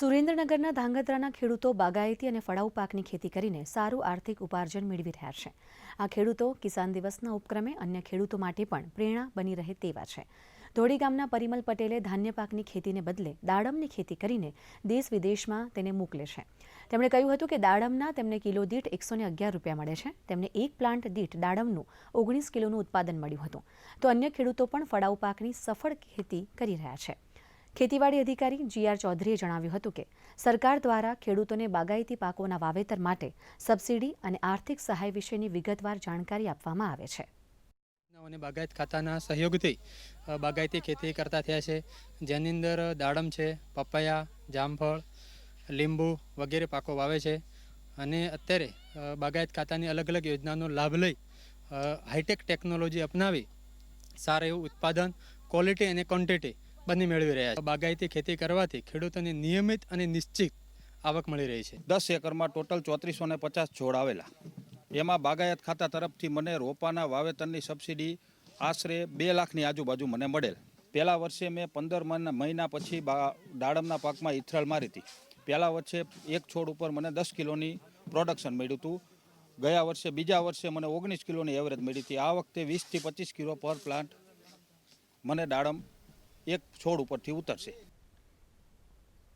સુરેન્દ્રનગરના ધાંગધ્રાના ખેડૂતો બાગાયતી અને ફળાઉ પાકની ખેતી કરીને સારું આર્થિક ઉપાર્જન મેળવી રહ્યા છે. આ ખેડૂતો કિસાન દિવસના ઉપક્રમે અન્ય ખેડૂતો માટે પણ પ્રેરણા બની રહે તેવા છે. ધોળી ગામના પરિમલ પટેલે ધાન્ય પાકની ખેતીને બદલે દાડમની ખેતી કરીને દેશ વિદેશમાં તેને મોકલે છે. તેમણે કહ્યું હતું કે દાડમના તેમને કિલો દીઠ એકસો અગિયાર રૂપિયા મળે છે. તેમને એક પ્લાન્ટ દીઠ દાડમનું ઓગણીસ કિલોનું ઉત્પાદન મળ્યું હતું. તો અન્ય ખેડૂતો પણ ફળાઉ પાકની સફળ ખેતી કરી રહ્યા છે. ખેતીવાડી અધિકારી જી આર ચૌધરીએ જણાવ્યું હતું કે, સરકાર દ્વારા ખેડૂતોને બાગાયતી પાકોના વાવેતર માટે સબસિડી અને આર્થિક સહાય વિશેની વિગતવાર જાણકારી આપવામાં આવે છે. અને બાગાયત ખાતાના સહયોગથી બાગાયતી ખેતી કરતા થયા છે. જેની અંદર દાડમ છે, પપૈયા, જામફળ, લીંબુ વગેરે પાકો વાવે છે. અને અત્યારે બાગાયત ખાતાની અલગ અલગ યોજનાનો લાભ લઈ હાઈટેક ટેકનોલોજી અપનાવી, સારું એવું ઉત્પાદન, ક્વોલિટી અને ક્વોન્ટિટી બંને મેળવી રહ્યા છે. બાગાયતી ખેતી કરવાથી ખેડૂતોને નિયમિત અને નિશ્ચિત આવક મળી રહી છે. દસ એકરમાં ટોટલ ચોત્રીસો ને પચાસ છોડ આવેલા. એમાં બાગાયત ખાતા તરફથી મને રોપાના વાવેતરની સબસિડી આશરે બે લાખની આજુબાજુ મને મળેલ. પહેલા વર્ષે મેં પંદર મહિના પછી બા- દાડમના પાકમાં ઇથરલ મારી હતી. પહેલા વર્ષે એક છોડ ઉપર મને દસ કિલોની પ્રોડક્શન મળ્યું હતું. ગયા વર્ષે, બીજા વર્ષે મને ઓગણીસ કિલોની એવરેજ મળી હતી. આ વખતે વીસથી પચીસ કિલો પર પ્લાન્ટ મને દાડમ એક છોડ ઉપરથી ઉતરશે.